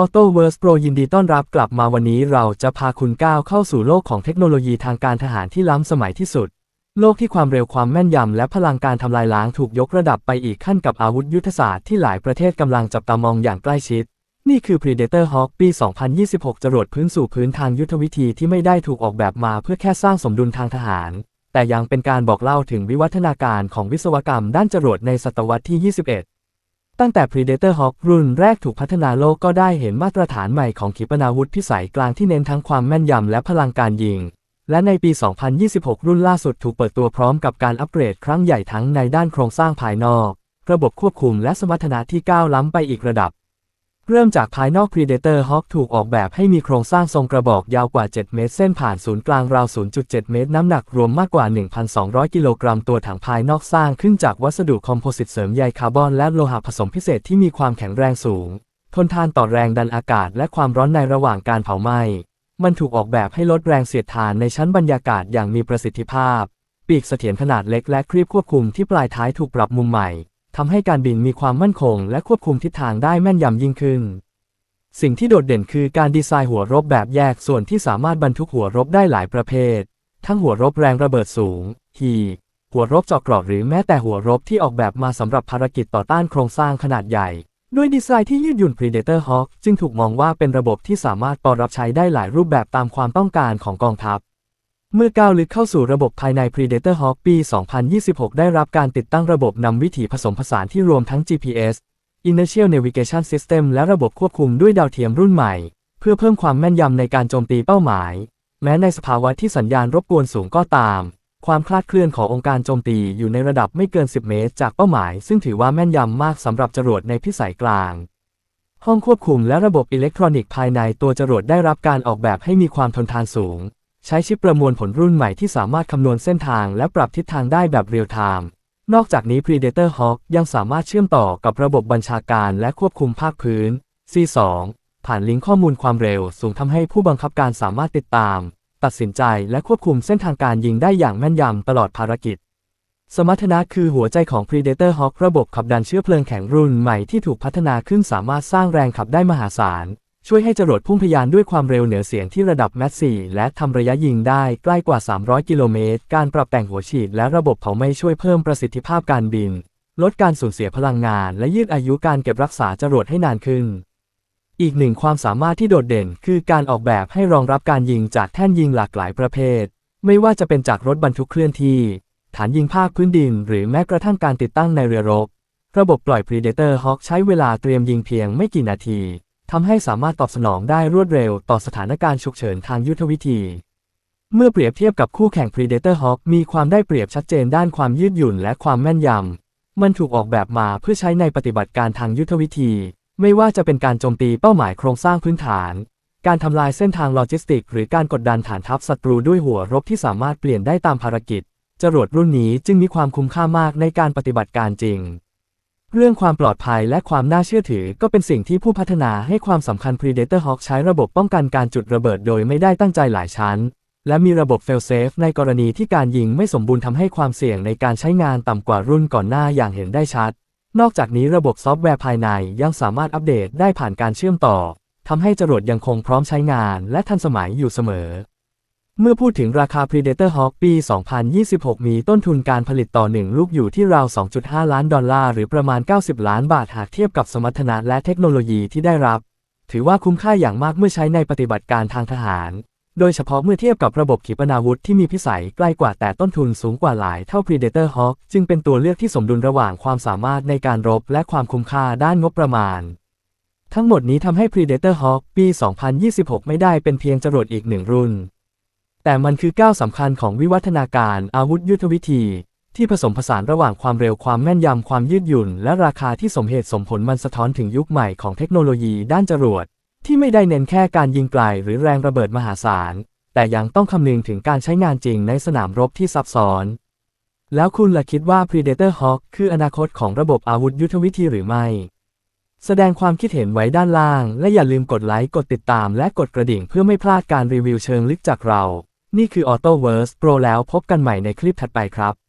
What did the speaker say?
Auto w o r s Pro ยินดีต้อนรับกลับมาวันนี้เราจะพาคุณก้าวเข้าสู่โลกของเทคโนโลยีทางการทหารที่ล้ำสมัยที่สุด โลกที่ความเร็วความแม่นยำและพลังการทำลายล้างถูกยกระดับไปอีกขั้นกับอาวุธยุทธศาสตร์ที่หลายประเทศกำลังจับตามองอย่างใกล้ชิด นี่คือ Predator Hawk ปี 2026 จรวดพื้นสู่พื้นทางยุทธวิธีที่ไม่ได้ถูกออกแบบมาเพื่อแค่สร้างสมดุลทางทหาร แต่ยังเป็นการบอกเล่าถึงวิวัฒนาการของวิศวกรรมด้านจรวดในศตวรรษที่ 21 ตั้งแต่ Predator Hawk รุ่นแรกถูกพัฒนาโลกก็ได้เห็นมาตรฐานใหม่ของขีปนาวุธพิสัยกลางที่เน้นทั้งความแม่นยำและพลังการยิง และในปี 2026 รุ่นล่าสุดถูกเปิดตัวพร้อมกับการอัปเกรดครั้งใหญ่ทั้งในด้านโครงสร้างภายนอก ระบบควบคุมและสมรรถนะที่ก้าวล้ำไปอีกระดับ เริ่มจากภายนอก Predator Hawk ถูกออกแบบให้มีโครงสร้างทรงกระบอกยาวกว่า 7 เมตร เส้นผ่านศูนย์กลางราว 0.7 เมตร น้ำหนักรวมมากกว่า 1,200 กิโลกรัม ตัวถังภายนอกสร้างขึ้นจากวัสดุคอมโพสิตเสริมใยคาร์บอนและโลหะผสมพิเศษที่มีความแข็งแรงสูง ทนทานต่อแรงดันอากาศและความร้อนในระหว่างการเผาไหม้ มันถูกออกแบบให้ลดแรงเสียดทานในชั้นบรรยากาศอย่างมีประสิทธิภาพ ปีกเสถียรขนาดเล็กและครีบควบคุมที่ปลายท้ายถูกปรับมุมใหม่ ทำให้การบินมีความมั่นคง และควบคุมทิศทางได้แม่นยำยิ่งขึ้น สิ่งที่โดดเด่นคือการดีไซน์หัวรบแบบแยกส่วนที่สามารถบรรทุกหัวรบได้หลายประเภท ทั้งหัวรบแรงระเบิดสูงฮีหัวรบเจาะเกราะหรือแม้แต่หัวรบที่ออกแบบมาสำหรับภารกิจต่อต้านโครงสร้างขนาดใหญ่ ด้วยดีไซน์ที่ยืดหยุ่น Predator Hawk จึงถูกมองว่าเป็นระบบที่สามารถปรับใช้ได้หลายรูปแบบตามความต้องการของกองทัพ เมื่อก้าวลึกเข้าสู่ระบบภายใน Predator Hawk ปี 2026 ได้รับการติดตั้งระบบนำวิถีผสมผสานที่รวมทั้ง GPS Inertial Navigation System และระบบควบคุมด้วยดาวเทียมรุ่นใหม่ เพื่อเพิ่มความแม่นยำในการโจมตีเป้าหมาย แม้ในสภาวะที่สัญญาณรบกวนสูงก็ตาม ความคลาดเคลื่อนขององค์การโจมตีอยู่ในระดับไม่เกิน 10 เมตร จากเป้าหมาย ซึ่งถือว่าแม่นยำมากสำหรับจรวดในพิสัยกลาง ห้องควบคุมและระบบอิเล็กทรอนิกส์ภายในตัวจรวดได้รับการออกแบบให้มีความทนทานสูง ใช้ชิปประมวลผลรุ่นใหม่ที่สามารถคำนวณเส้นทางและปรับทิศทางได้แบบเรียลไทม์ นอกจากนี้ Predator Hawk ยังสามารถเชื่อมต่อกับระบบบัญชาการและควบคุมภาคพื้น C2 ผ่านลิงก์ข้อมูลความเร็วสูงทำให้ผู้บังคับการสามารถติดตาม ตัดสินใจและควบคุมเส้นทางการยิงได้อย่างแม่นยำตลอดภารกิจ สมรรถนะคือหัวใจของ Predator Hawk ระบบขับดันเชื้อเพลิงแข็งรุ่นใหม่ที่ถูกพัฒนาขึ้นสามารถสร้างแรงขับได้มหาศาล ช่วยให้จรวดพุ่งทะยานด้วยความเร็วเหนือเสียงที่ระดับแมสซีและทำระยะยิงได้ใกล้กว่า 300 กิโลเมตร การปรับแต่งหัวฉีดและระบบเผาไหม้ช่วยเพิ่มประสิทธิภาพการบิน ลดการสูญเสียพลังงาน และยืดอายุการเก็บรักษาจรวดให้นานขึ้น อีกหนึ่งความสามารถที่โดดเด่น คือการออกแบบให้รองรับการยิงจากแท่นยิงหลากหลายประเภท ไม่ว่าจะเป็นจากรถบรรทุกเคลื่อนที่ ฐานยิงภาคพื้นดิน หรือแม้กระทั่งการติดตั้งในเรือรบ ระบบปล่อย Predator Hawk ใช้เวลาเตรียมยิงเพียงไม่กี่นาที ทำให้สามารถตอบสนองได้รวดเร็วต่อสถานการณ์ฉุกเฉินทางยุทธวิธี เมื่อเปรียบเทียบกับคู่แข่ง Predator Hawk มีความได้เปรียบชัดเจนด้านความยืดหยุ่นและความแม่นยำ มันถูกออกแบบมาเพื่อใช้ในปฏิบัติการทางยุทธวิธี ไม่ว่าจะเป็นการโจมตีเป้าหมายโครงสร้างพื้นฐาน การทำลายเส้นทางโลจิสติก หรือการกดดันฐานทัพศัตรูด้วยหัวรบที่สามารถเปลี่ยนได้ตามภารกิจ จรวดรุ่นนี้จึงมีความคุ้มค่ามากในการปฏิบัติการจริง เรื่องความปลอดภัยและความน่าเชื่อถือก็เป็นสิ่งที่ผู้พัฒนาให้ความสำคัญ Predator Hawk ใช้ระบบป้องกันการจุดระเบิดโดยไม่ได้ตั้งใจหลายชั้น และมีระบบ fail-safe ในกรณีที่การยิงไม่สมบูรณ์ทำให้ความเสี่ยงในการใช้งานต่ำกว่ารุ่นก่อนหน้าอย่างเห็นได้ชัด นอกจากนี้ระบบซอฟต์แวร์ภายในยังสามารถอัปเดตได้ผ่านการเชื่อมต่อทำให้จรวดยังคงพร้อมใช้งานและทันสมัยอยู่เสมอ เมื่อพูดถึงราคา Predator Hawk ปี 2026 มีต้นทุนการผลิตต่อ 1 ลูกอยู่ที่ราว 2.5 ล้านดอลลาร์ หรือประมาณ 90 ล้านบาทหากเทียบกับสมรรถนะและเทคโนโลยีที่ได้รับ ถือว่าคุ้มค่าอย่างมากเมื่อใช้ในปฏิบัติการทางทหาร โดยเฉพาะเมื่อเทียบกับระบบขีปนาวุธที่มีพิสัยใกล้กว่าแต่ต้นทุนสูงกว่าหลายเท่า Predator Hawk จึงเป็นตัวเลือกที่สมดุลระหว่างความสามารถในการรบและความคุ้มค่าด้านงบประมาณทั้งหมดนี้ทำให้ Predator Hawk ปี 2026 ไม่ได้เป็นเพียงจรวดอีกหนึ่งรุ่น แต่มันคือก้าวสำคัญของวิวัฒนาการอาวุธยุทธวิธี ที่ผสมผสานระหว่างความเร็วความแม่นยำความยืดหยุ่น และราคาที่สมเหตุสมผลมันสะท้อนถึงยุคใหม่ของเทคโนโลยีด้านจรวด ที่ไม่ได้เน้นแค่การยิงไกลหรือแรงระเบิดมหาศาล แต่ยังต้องคำนึงถึงการใช้งานจริงในสนามรบที่ซับซ้อน แล้วคุณล่ะคิดว่า Predator Hawk คืออนาคตของระบบอาวุธยุทธวิธีหรือไม่แสดงความคิดเห็นไว้ด้านล่าง และอย่าลืมกดไลค์ กดติดตาม และกดกระดิ่งเพื่อไม่พลาดการรีวิวเชิงลึกจากเรา นี่คือ AutoVerse Pro แล้วพบกันใหม่ในคลิปถัดไปครับ